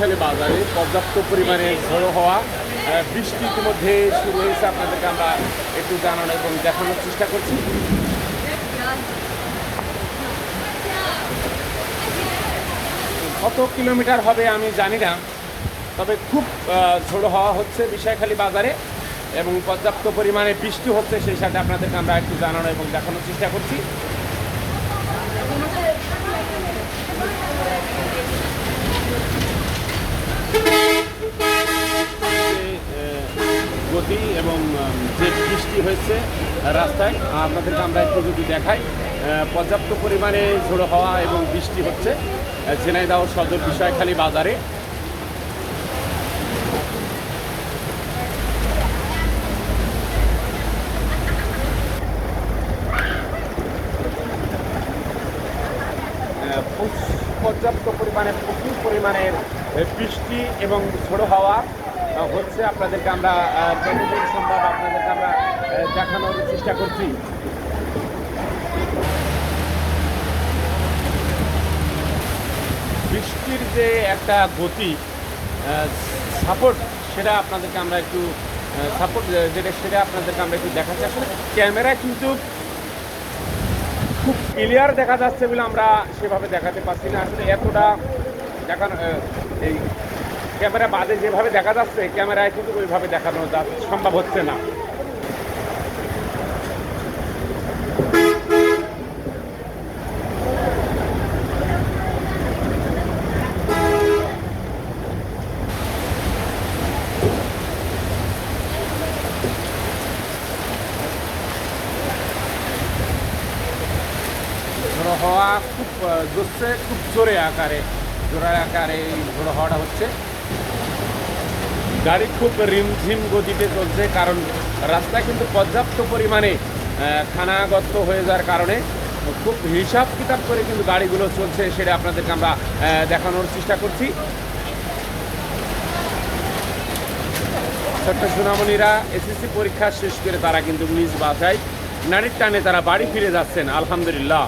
বিষয়খালী বাজারে পর্যাপ্ত পরিমাণে ঝড়ো হওয়া বৃষ্টি ইতিমধ্যে শুরু হয়েছে আপনাদেরকে আমরা একটু জানানো এবং দেখানোর চেষ্টা করছি। কত কিলোমিটার হবে আমি জানি না তবে খুব ঝোড়ো হওয়া হচ্ছে বিষয়খালী বাজারে এবং পর্যাপ্ত পরিমাণে বৃষ্টি হচ্ছে সেই সাথে আপনাদেরকে আমরা একটু জানানো এবং দেখানোর চেষ্টা করছি যে, গতি এবং যে বৃষ্টি হয়েছে রাস্তায়, আপনাদেরকে আমরা একটু যদি দেখাই। পর্যাপ্ত পরিমাণে ঝোড়ো হওয়া এবং বৃষ্টি হচ্ছে। ঝিনাইদহ সদর বিষয়খালী বাজারে। পর্যাপ্ত পরিমাণে, প্রচুর পরিমাণের বৃষ্টি এবং ঝোড়ো হাওয়া হচ্ছে আপনাদেরকে আমরা যতদূর সম্ভব আপনাদেরকে আমরা দেখানোর চেষ্টা করছি। বৃষ্টির যে একটা গতি সাপোর্ট সেটা আপনাদেরকে আমরা একটু সাপোর্ট যেটা, সেটা আপনাদেরকে আমরা একটু দেখাচ্ছি। আসলে ক্যামেরা কিন্তু খুব ক্লিয়ার দেখা যাচ্ছে বলে আমরা সেভাবে দেখাতে পারছি না। আসলে এতটা দেখানো এই ক্যামেরা বাদে যেভাবে দেখা যাচ্ছে, ক্যামেরায় কিন্তু ওইভাবে দেখানো যা- সম্ভব হচ্ছে না। হওয়া খুব খুব জোরে আকারে জোরে আকারে এই ঝোড়ো হওয়াটা হচ্ছে। গাড়ি খুব রিমঝিম গতিতে চলছে, কারণ রাস্তায় কিন্তু পর্যাপ্ত পরিমাণে খানাগত হয়ে যাওয়ার কারণে খুব হিসাব কিতাব করে কিন্তু গাড়িগুলো চলছে সেটা আপনাদেরকে আমরা দেখানোর চেষ্টা করছি। ছোট্ট সুনামণিরা এসএসসি পরীক্ষা শেষ করে তারা কিন্তু নিজ বাসায় নারীর টানে তারা বাড়ি ফিরে যাচ্ছেন, আলহামদুলিল্লাহ।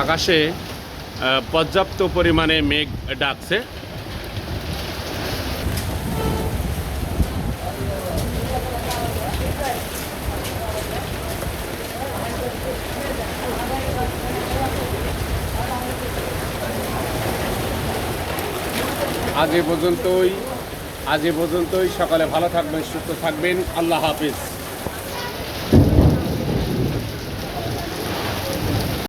আকাশে পর্যাপ্ত পরিমাণে মেঘ ডাকছে। আজ এ পর্যন্তই, আজ এ পর্যন্তই। সকালে ভালো থাকবেন, সুস্থ থাকবেন। আল্লাহ হাফিজ।